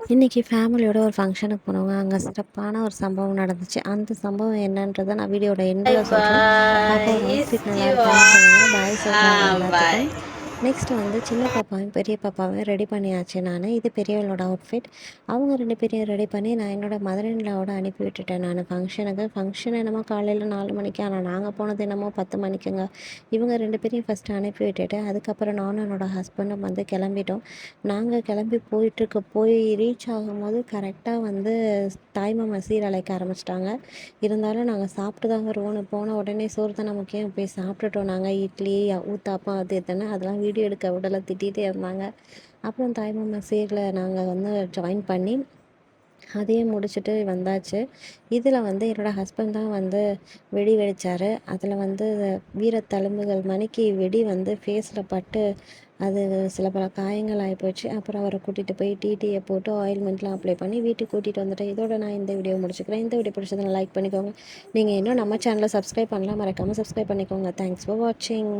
இன்றைக்கி ஃபேமிலியோட ஒரு ஃபங்க்ஷனுக்கு போனவங்க அங்கே சிறப்பான ஒரு சம்பவம் நடந்துச்சு. அந்த சம்பவம் என்னன்றதை நான் வீடியோட எண்டில் சொல்கிறேன் பாய் எல்லாத்துக்கும். நெக்ஸ்ட் வந்து சின்ன பாப்பாவையும் பெரிய பாப்பாவையும் ரெடி பண்ணியாச்சு நான். இது பெரியவளோட அவுட்ஃபிட் அவங்க ரெண்டு பேரையும் ரெடி பண்ணி நான் என்னோடய மதர் இன்லாவோட அனுப்பி விட்டுட்டேன் நான். ஃபங்க்ஷனுக்கு ஃபங்க்ஷன் என்னமோ காலையில் நாலு மணிக்கு. ஆனால் நாங்கள் போனது என்னமோ பத்து மணிக்குங்க. இவங்க ரெண்டு பேரையும் ஃபஸ்ட்டு அனுப்பி விட்டுட்டு அதுக்கப்புறம் நானும் என்னோடய ஹஸ்பண்டும் வந்து கிளம்பிட்டோம். நாங்கள் கிளம்பி போயிட்டுருக்க போய் ரீச் ஆகும்போது கரெக்டாக வந்து தாய்மாமா சீர் அழைக்க ஆரம்பிச்சிட்டாங்க. இருந்தாலும் நாங்கள் சாப்பிட்டு தான் வருவோம்னு போன உடனே சோறு தான் முக்கியம். போய் சாப்பிட்டுட்டோம் நாங்கள் இட்லி ஊத்தாப்பம் அது இதுன்னு அதெல்லாம் வீடியோ எடுக்க விடலை திட்டிகிட்டே இருந்தாங்க. அப்புறம் தாய்மாமா சீரில் நாங்கள் வந்து ஜாயின் பண்ணி அதையும் முடிச்சுட்டு வந்தாச்சு. இதில் வந்து என்னோடய ஹஸ்பண்ட் தான் வந்து வெடி வெடித்தார் அதில் வந்து வீரத்தழும்புகள் மணிக்கு வெடி வந்து ஃபேஸில் பட்டு அது சில பல காயங்கள் ஆகிப்போச்சு அப்புறம் அவரை கூட்டிகிட்டு போய் டிடியை போட்டு ஆயில்மெண்ட்லாம் அப்ளை பண்ணி வீட்டுக்கு கூட்டிகிட்டு வந்துட்டேன். இதோட நான் இந்த வீடியோ முடிச்சுக்கிறேன். இந்த வீடியோ பிடிச்சதை லைக் பண்ணிக்கோங்க. நீங்கள் இன்னும் நம்ம சேனலை சப்ஸ்கிரைப் பண்ணலாம். மறக்காமல் சப்ஸ்கிரைப் பண்ணிக்கோங்க. தேங்க்ஸ் ஃபார் வாட்சிங்